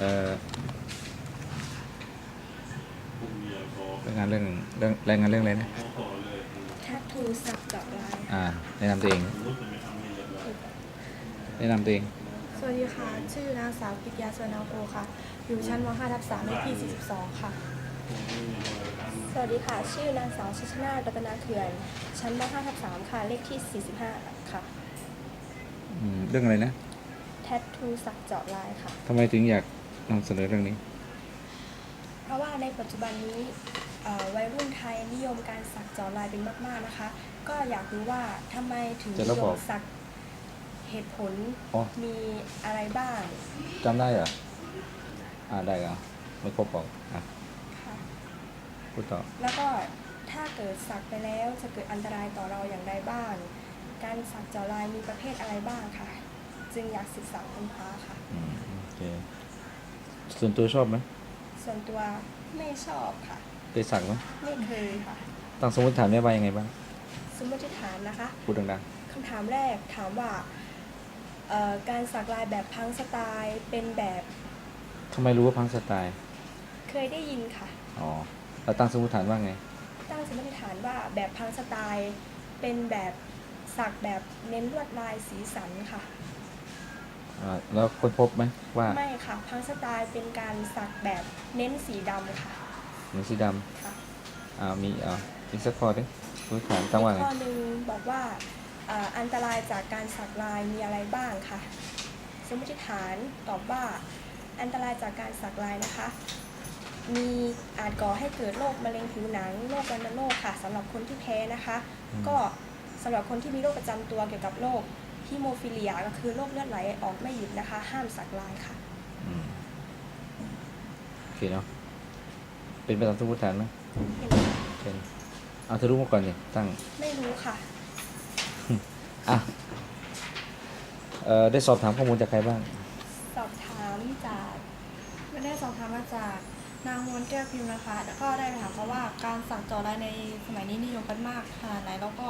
เอ่อรายงานเรื่องเรื่องรายงานเรื่องอะไรนะแทททูสักเจาะลายอ่าแนะนำตัวเอง แนะนำตัวเอง สวัสดีค่ะ ชื่อนางสาวกิตยาสวนาโพค่ะ อยู่ชั้นม .5 ทับ3เลขที่ 42 ค่ะ สวัสดีค่ะ ชื่อนางสาวชิชนาถรัตนาเขื่อน ชั้นม .5 ทับ3ค่ะ เลขที่ 45 ค่ะอืมเรื่องอะไรนะ แทททูสักเจาะลายค่ะ ทำไมถึงอยาก นำเสนอเรื่องนี้ เพราะว่าในปัจจุบันนี้เอ่อวัยรุ่นไทยนิยมการสักเจาะลายเป็นมาก ๆนะคะ ก็อยากรู้ว่าทำไมถึงจะนิระยบมบสักเหตุผลอ๋อ มีอะไรบ้างจำได้เหรอ อ่าได้เหรอไม่ครบบอกอะค่ะ พูดต่อ แล้วก็ถ้าเกิดสักไปแล้วจะเกิดอันตรายต่อเราอย่างไรบ้าง การสักเจาะลายมีประเภทอะไรบ้างค่ะ จึงอยากศึกษาค้นคว้าค่ะ อืมโอเค ส่วนตัวชอบไหมส่วนตัวไม่ชอบค่ะ เคยสักไหมไม่เคยค่ะ ตั้งสมมติฐานแม่ว่ายังไงบ้าง สมมติฐานนะคะพูดดังคำถามแรกถามว่าเอ่อการสักลายแบบพังสไตล์เป็นแบบๆทำไมรู้ว่าพังสไตล์เคยได้ยินค่ะ อ๋อเราตั้งสมมติฐานว่าไง ตั้งสมมติฐานว่าแบบพังสไตล์เป็นแบบสักแบบเน้นลวดลายสีสันค่ะ อ่าแล้วค้นพบไหมว่าไม่ค่ะพังสไตล์เป็นการสักแบบเน้นสีดำค่ะหนังสีดค่ะำอ่ามีอ่าอีกสักข้อดิสมมติฐานตั้งว่าไงข้อหนึ่งบอกว่าเอ่ออันตรายจากการสักลายมีอะไรบ้างค่ะ สมมติฐานตอบว่า อันตรายจากการสักลายนะคะ มีอาจก่อให้เกิดโรคมะเร็งผิวหนังโรควัณโรคค่ะสำหรับคนที่แพ้นะคะอืมก็สำหรับคนที่มีโรคประจำตัวเกี่ยวกับโรค ฮิโมฟิเลียก็คือโรคเลือดไหลออกไม่หยุดนะคะ ห้ามสักลายค่ะ อืมโอเคเนาะเป็นไปตามสมมติฐานไหมเป็นเอาเธอรู้มาก่อนดิตั้งไม่รู้ค่ะอะเอ่อได้สอบถามข้อมูลจากใครบ้าง สอบถามจากไม่ได้สอบถามมาจากนางมวนแก้วพิมพ์นะคะ แล้วก็ได้ไปถามเขาว่าการสักเจาะลายในสมัยนี้นิยมกันมากขนาดไหนแล้วก็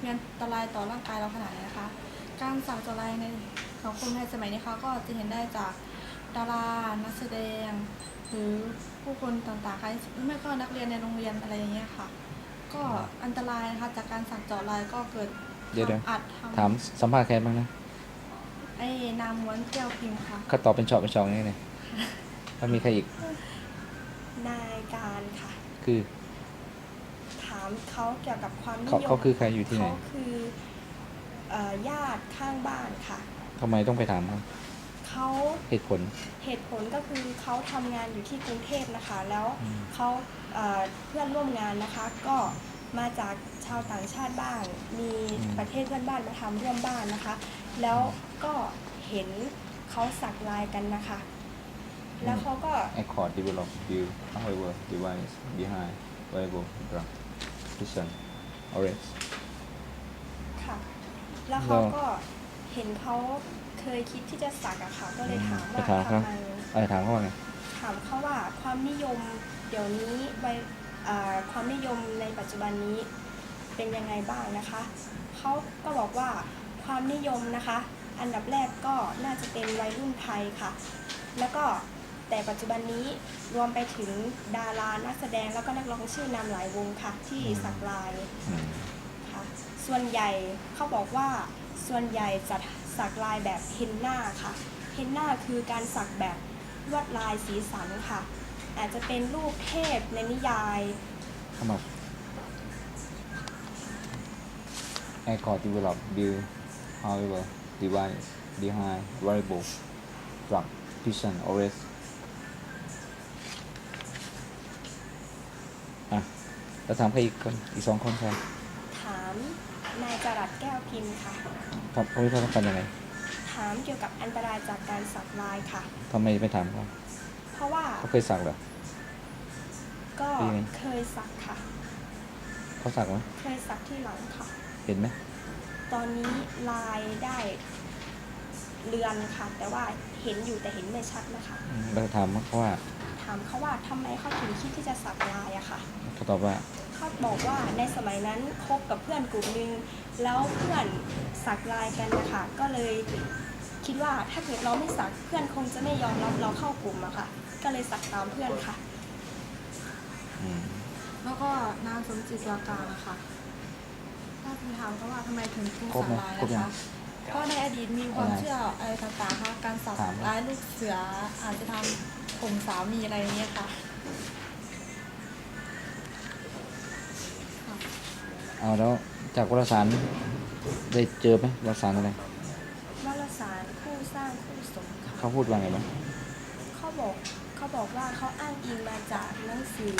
มีอันตรายต่อร่างกายเราขนาดไหนนะคะ การสักเจาะลายในสังคมไทยสมัยนี้ค่ะก็จะเห็นได้จากดารานักแสดง หรือผู้คนต่างๆค่ะหรือไม่ก็นักเรียนในโรงเรียนอะไรอย่างเงี้ยค่ะ ก็อันตรายนะคะจากการสักเจาะลายก็เกิดเดี๋ยวเดี๋ยวทำอัดทถามสัมภาษณ์ใครบ้างนะำไอ้นางม้วนแก้วพิมพ์ค่ะ เขาตอบเป็นชอบเป็นชองนี่เลยแล้วมีใครอีก นายการค่ะ คือถามเขาเกี่ยวกับความนิเขายมเขาคือใครอยู่ที่ไหน เขาคือ เอ่อญาติข้างบ้านค่ะ ทำไมต้องไปถามเขาเขาเหตุผล เหตุผลก็คือเขาทำงานอยู่ที่กรุงเทพนะคะ แล้วอืม เขาเอ่อเพื่อนร่วมงานนะคะ ก็มาจากชาวต่างชาติบ้าง มีประเทศเพื่อนบ้านมาทำร่วมบ้านนะคะ แล้วก็เห็นเขาสักลายกันนะคะ แล้วเขาก็ Accord develop build however device behind variable drug precision orange ค่ะ แล้วเขาก็เห็นเขาเคยคิดที่จะสักอะค่ะก็เลยถามไปว่าถามเขาทำไมอะไรถามเขาว่าไงถามเขาว่าความนิยมเดี๋ยวนี้ใบอ่าความนิยมในปัจจุบันนี้เป็นยังไงบ้างนะคะเขาก็บอกว่าความนิยมนะคะ อันดับแรกก็น่าจะเป็นวัยรุ่นไทยค่ะ แล้วก็แต่ปัจจุบันนี้รวมไปถึงดารานักแสดงแล้วก็นักร้องชื่อนำหลายวงค่ะที่สักลาย อืมค่ะ ส่วนใหญ่เขาบอกว่าส่วนใหญ่จะสักลายแบบเฮนนาค่ะ เฮนนาคือการสักแบบลวดลายสีสันค่ะ อาจจะเป็นรูปเทพในนิยายเข้ามา Accord develop build however device behind variable drug precision orange อะแล้วถามใครอีกคน อีกสองคนใครถาม นายจรัสแก้วพิมพ์ค่ะ ครับเขาวิเคราะห์กันยังไงถามเกี่ยวกับอันตรายจากการสักลายค่ะ ทำไมไม่ถามเขาเพราะว่าเขาเคยสักเหรอ ก็เป็นยังไง เคยสักค่ะ เขาสักไหมเคยสักที่หลังค่ะ เห็นไหมตอนนี้ลายได้เลือนค่ะ แต่ว่าเห็นอยู่แต่เห็นไม่ชัดนะคะ อืมแล้วถามเขาว่าถามเขาว่าทำไมเขาถึงคิดที่จะสักลายอะค่ะเขาตอบว่าเขา บอกว่าในสมัยนั้นคบกับเพื่อนกลุ่มหนึงแล้วเพื่อนสักลายกันนะคะก็เลยคิดว่าถ้าเกิดเราไม่สักเพื่อนคงจะไม่ยอมรับเราเข้ากลุ่มอะค่ะ ก็เลยสักตามเพื่อนค่ะอืมแล้วก็นางสมจิตตัวกลางนะคะถ้าคุณถามเขาว่าทำไมถึงถูกครบสักไหมลายครบนะยังคะ เพราะในอดีตมีความอะไรเชื่ออะไรต่างๆค่ะการสักถามลายลูกเสืออาจจะทำข่มสามีอะไรอย่างเงี้ยค่ะค่ะ เอาแล้วจากวารสารได้เจอไหมวารสารอะไรวารสารคู่สร้างคู่สมค่ะเขาพูดว่าไงบ้างเขาบอกเขาบอกว่าเขาอ้างอิงมาจากหนังสือ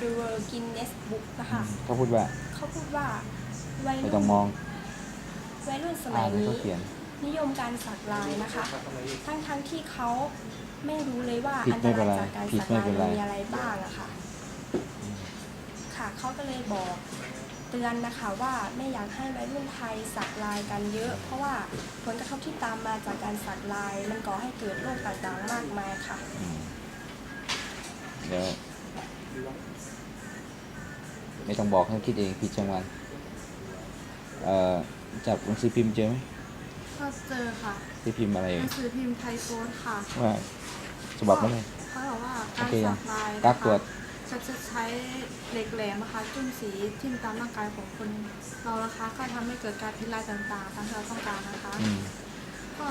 The World Guinness Book นะคะเขาพูดว่าเขาพูดว่าวัยไม่รุ่ต้อนงมองวัยรุ่นสมัอ่ายนที่นี้เขาเขียน นิยมการสักลายนะคะ ทั้งทั้งๆที่เขาไม่รู้เลยว่าผิดอันไม่ตเป็นรายไรจากการผิดสักไม่ลายเป็นไร มีอะไรบ้างอะค่ะ ค่ะเขาก็เลยบอก เตือนนะคะว่าไม่อยากให้วัยรุ่นไทยสักลายกันเยอะ เพราะว่าผลกระทบที่ตามมาจากการสักลาย มันก่อให้เกิดโรคต่างๆมากมายค่ะอืมเดี๋ยวไม่ต้องบอกให้คิดเองผิดจังหวันเอ่อจากหนังสือพิมพ์เจอไหมก็เจอค่ะที่พิมพ์อะไรหนังสือพิมพ์ไทยโพสต์ค่ะว่าฉบับนั้นเลยเขาบอกว่าโอการเคยัสังกลายกักตรวจ จะจะใช้เหล็กแหลมนะคะจุ่มสีทิ่มตามร่างกายของคนเรานะคะก็ทำให้เกิดการพิษลายต่างๆตามที่เราต้องการนะคะอืม ก็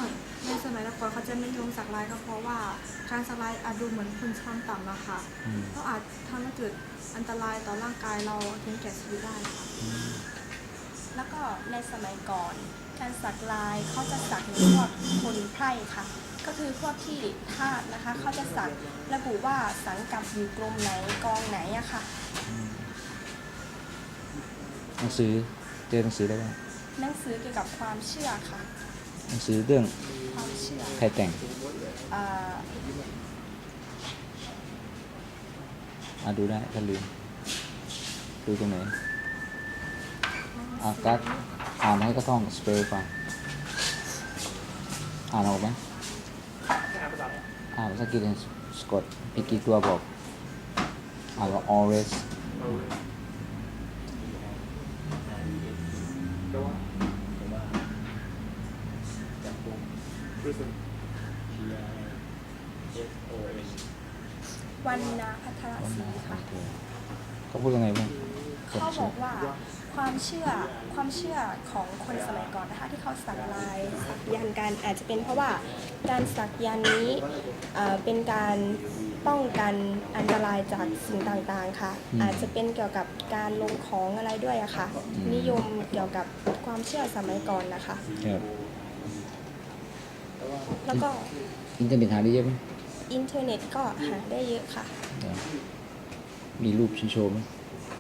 ในสมัยก่อนเขาจะไม่นิยมสักลายก็เพราะว่าการสักลายอาจดูเหมือนคนชั้นต่ำนะคะอืม ก็อาจทำให้เกิดอันตรายต่อร่างกายเราถึงแก่ชีวิตได้ค่ะ แล้วก็ในสมัยก่อนการสักลายเขาจะสักในพวกคนไพร่ค่ะ ก็คือพวกที่ทาสนะคะเขาจะสักระบุว่าสังกัดอยู่กรมไหนกองไหนอะค่ะ หนังสือเจอหนังสือได้บ้างหนังสือเกี่ยวกับความเชื่อค่ะ หนังสือเรื่องความเชื่อใครแต่งอ่าอะดูได้ถ้าลืมดูตรงไหนอะกักอ่านให้ก็ท่องสเปลฟังอ่านออกไหม อ่านภาษาอังกฤษให้สะกดอีกกี่ตัวบอกอ่านว่า always วันนาพัทรศรีค่ะ เขาพูดยังไงบ้าง เขาบอกว่าความเชื่อความเชื่อของคนสมัยก่อนนะคะที่เขาสักลายสักยันกันอาจจะเป็นเพราะว่าการสักยันนี้เป็นการป้องกันอันตรายจากสิ่งต่างๆค่ะ อาจจะเป็นเกี่ยวกับการลงของอะไรด้วยอะค่ะ นิยมเกี่ยวกับความเชื่อสมัยก่อนนะคะ ครับแล้วก็อินเทอร์เน็ตหาได้เยอะไหมอินเทอร์เน็ตก็หาได้เยอะค่ะเดี๋ยวมีรูปโชว์ไหม